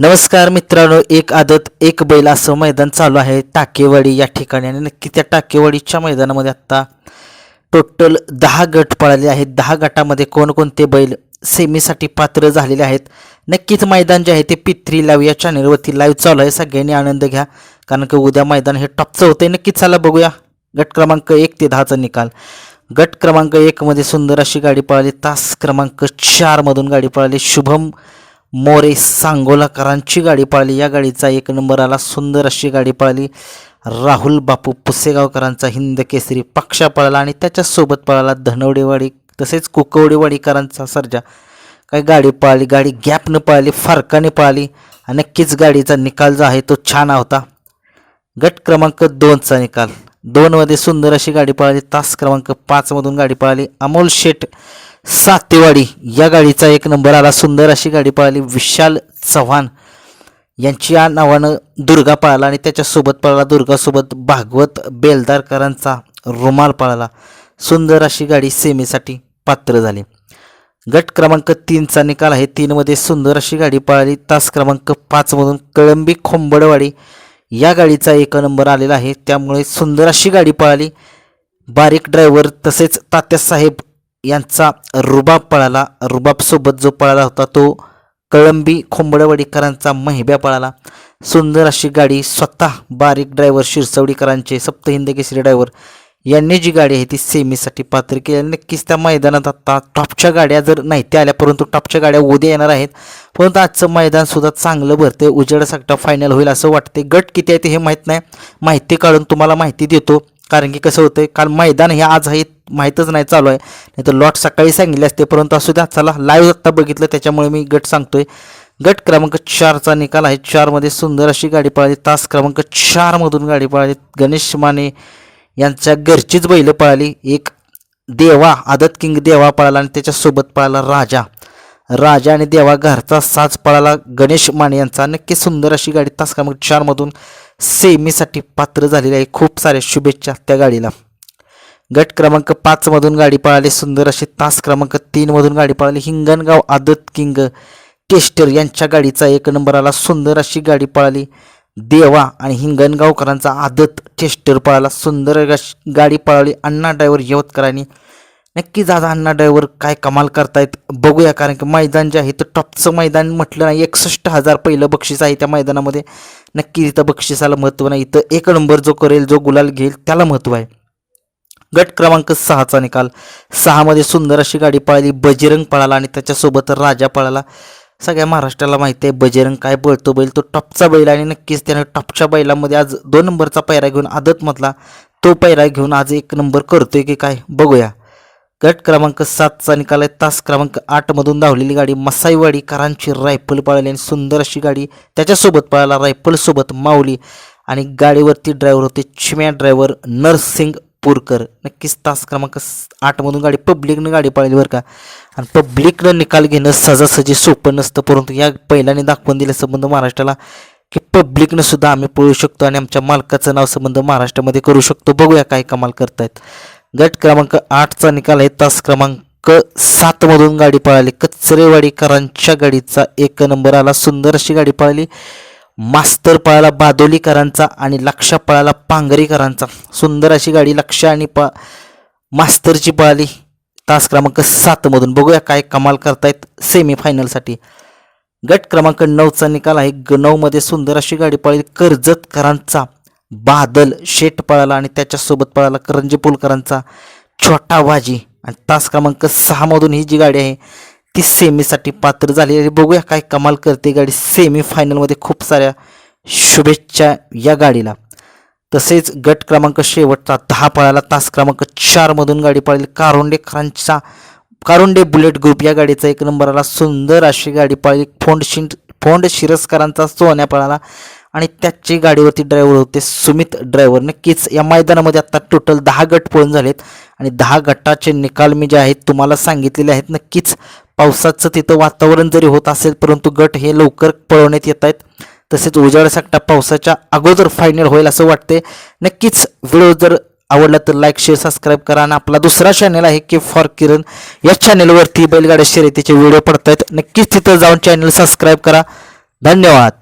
नमस्कार मित्रांनो एक आदत एक बैल असं मैदान चालू आहे. टाकेवाडी या ठिकाणी आणि नक्की त्या टाकेवाडीच्या मैदानामध्ये आत्ता टोटल दहा गट पळाले आहेत. दहा गटामध्ये कोणकोणते बैल सेमीसाठी पात्र झालेले आहेत? नक्कीच मैदान जे आहे ते पित्री लाईव्ह या चॅनेलवरती लाईव्ह चालू आहे. सगळ्यांनी आनंद घ्या कारण की उद्या मैदान हे टॉपचं होतं आहे नक्कीच चला बघूया. गट क्रमांक एक ते दहाचा निकाल. गट क्रमांक एकमध्ये सुंदर अशी गाडी पळाली. तास क्रमांक चारमधून गाडी पळाली. शुभम मोरे सांगोलाकरांची गाडी पाळली. या गाडीचा एक नंबर आला सुंदर अशी गाडी पाळली. राहुल बापू पुसेगावकरांचा हिंद केसरी पक्षा पळाला आणि त्याच्यासोबत पळाला धनवडेवाडी तसेच कुकवडेवाडीकरांचा सर्जा. काय गाडी पळाली गाडी गॅपनं पळाली फारकाने पळाली नक्कीच गाडीचा निकाल जो आहे तो छान होता. गट क्रमांक दोनचा निकाल. दोनमध्ये सुंदर अशी गाडी पळाली तास क्रमांक पाचमधून गाडी पळाली. अमोल शेठ सातेवाडी या गाडीचा एक नंबर आला. सुंदर अशी गाडी पळाली. विशाल चव्हाण यांची या नावानं दुर्गा पळाला आणि त्याच्यासोबत पळाला. दुर्गासोबत भागवत बेलदारकरांचा रुमाल पळाला. सुंदर अशी गाडी सेमीसाठी पात्र झाली. गट क्रमांक तीनचा निकाल आहे. तीनमध्ये सुंदर अशी गाडी पळाली. तास क्रमांक पाचमधून कळंबी खोंबडवाडी या गाडीचा एक नंबर आलेला आहे. त्यामुळे सुंदर अशी गाडी पळाली. बारीक ड्रायव्हर तसेच तात्यासाहेब यांचा रुबाब पळाला. रुबाबसोबत जो पळाला होता तो कळंबी खोंबडवडीकरांचा महिब्या पळाला. सुंदर अशी गाडी स्वतः बारीक ड्रायव्हर शिरसवडीकरांचे सप्तहिंद केसरी ड्रायव्हर यांनी जी गाडी आहे ती सेमीसाठी पात्र केली आणि नक्कीच त्या मैदानात आता टॉपच्या गाड्या जर नाही त्या आल्या परंतु टॉपच्या गाड्या उद्या येणार आहेत. परंतु आजचं मैदानसुद्धा चांगलं भरते उजेड साठा फायनल होईल असं वाटते गट किती आहे ते हे माहीत नाही. माहिती काढून तुम्हाला माहिती देतो. कारण की कसं होतं काल मैदान हे आज हे माहीतच नाही चालू आहे. नाही तर लॉट सकाळी सांगितले असते परंतु असू द्या चला लाईव्ह आत्ता बघितलं त्याच्यामुळे मी गट सांगतोय. गट क्रमांक चारचा निकाल आहे. चारमध्ये सुंदर अशी गाडी पळाली. तास क्रमांक चारमधून गाडी पळाली. गणेश माने यांच्या घरचीच बैलं पळाली. एक देवा आदत किंग देवा पळाला आणि त्याच्यासोबत पळाला राजा. राजा आणि देवा घरचा साज पळाला. गणेश माने यांचा नक्की सुंदर अशी गाडी तास क्रमांक चारमधून सेमीसाठी पात्र झालेली आहे. खूप साऱ्या शुभेच्छा त्या गाडीला. गट क्रमांक पाचमधून गाडी पळाली. सुंदर अशी तास क्रमांक तीनमधून गाडी पळाली. हिंगणगाव आदत किंग टेस्टर यांच्या गाडीचा एक नंबर आला. सुंदर अशी गाडी पळाली. देवा आणि हिंगणगावकरांचा आदत टेस्टर पळाला. सुंदर गाडी पळाली. अण्णा ड्रायव्हर यवतकरांनी नक्कीच आज अण्णा ड्रायव्हर काय कमाल करतायत. बघूया कारण की मैदान जे आहे तर टॉपचं मैदान म्हटलं नाही एकसष्ट हजार पहिलं बक्षीस आहे त्या मैदानामध्ये. नक्की इथं बक्षिसाला महत्त्व नाही. इथं एक नंबर जो करेल जो गुलाल घेईल त्याला महत्त्व आहे. गट क्रमांक सहाचा निकाल. सहामध्ये सुंदर अशी गाडी पळाली बजरंग पळाला आणि त्याच्यासोबत राजा पळाला. सगळ्या महाराष्ट्राला माहिती आहे बजरंग काय पळतो बैल तो टॉपचा बैल आणि नक्कीच त्यानं टॉपच्या बैलामध्ये आज दोन नंबरचा पैरा घेऊन आदतमधला तो पैरा घेऊन आज एक नंबर करतोय की काय बघूया. गट क्रमांक सातचा निकाल आहे. तास क्रमांक आठमधून धावलेली गाडी मसाईवाडी करांची रायफल पळाली आणि सुंदर अशी गाडी त्याच्यासोबत पळाला रायफलसोबत माऊली आणि गाडीवरती ड्रायव्हर होते चिम्या ड्रायव्हर नरसिंग पूरकर. नक्कीच तास क्रमांक आठमधून गाडी पब्लिकनं गाडी पळाली बरं का. आणि पब्लिकनं निकाल घेणं सहजासहजी सोपं नसतं परंतु या पहिल्याने दाखवून दिल्या संबंध महाराष्ट्राला की पब्लिकनं सुद्धा आम्ही पळू शकतो आणि आमच्या मालकाचं नाव संबंध महाराष्ट्रामध्ये करू शकतो. बघूया काय कमाल करतायत. गट क्रमांक आठचा निकाल आहे. तास क्रमांक सातमधून गाडी पळाली. कचरेवाडीकरांच्या गाडीचा एक नंबर आला. सुंदर अशी गाडी पळाली. मास्तर पळाला बादोलीकरांचा आणि लक्षा पळाला पांगरीकरांचा सुंदर अशी गाडी लक्ष आणि प मास्तरची पळाली. तास क्रमांक सातमधून बघूया काय कमाल करतायत सेमीफायनलसाठी गट क्रमांक नऊचा निकाल आहे. ग नऊमध्ये सुंदर अशी गाडी पळाली. कर्जतकरांचा बादल शेट पळाला आणि त्याच्यासोबत पळाला करंजी पुलकरांचा छोटा वाजी आणि तास क्रमांक सहामधून ही जी गाडी आहे ती सेमीसाठी पात्र झाली आहे. बघूया काय कमाल करते गाडी. सेमी फायनलमध्ये खूप साऱ्या शुभेच्छा या गाडीला. तसेच गट क्रमांक शेवटचा दहा पळाला तास क्रमांक चारमधून गाडी पळाली. कारोंडेकरांचा कारुंडे बुलेट ग्रुप या गाडीचा एक नंबर आला सुंदर अशी गाडी पळाली. फोंड शिंट फोंड शिरसकरांचा सोन्या पळाला. आणि त्याची गाडीवरती ड्रायव्हर होते सुमित ड्रायव्हर नक्कीच या मैदानामध्ये आता टोटल दहा गट पळून झालेत आणि दहा गटाचे निकाल मी जे आहेत तुम्हाला सांगितलेले आहेत. नक्कीच पावसाचं तिथं वातावरण जरी होत असेल परंतु गट हे लवकर पळवण्यात येत आहेत. तसेच उजाड साठा पावसाच्या अगोदर फायनल होईल असं वाटते नक्कीच व्हिडिओ जर आवडला तर लाईक शेअर सबस्क्राईब करा. आणि आपला दुसरा चॅनल आहे की फॉर किरण. या चॅनलवरती बैलगाड्या शर्यतीचे व्हिडिओ पडत आहेत नक्कीच तिथं जाऊन चॅनल सबस्क्राईब करा. धन्यवाद.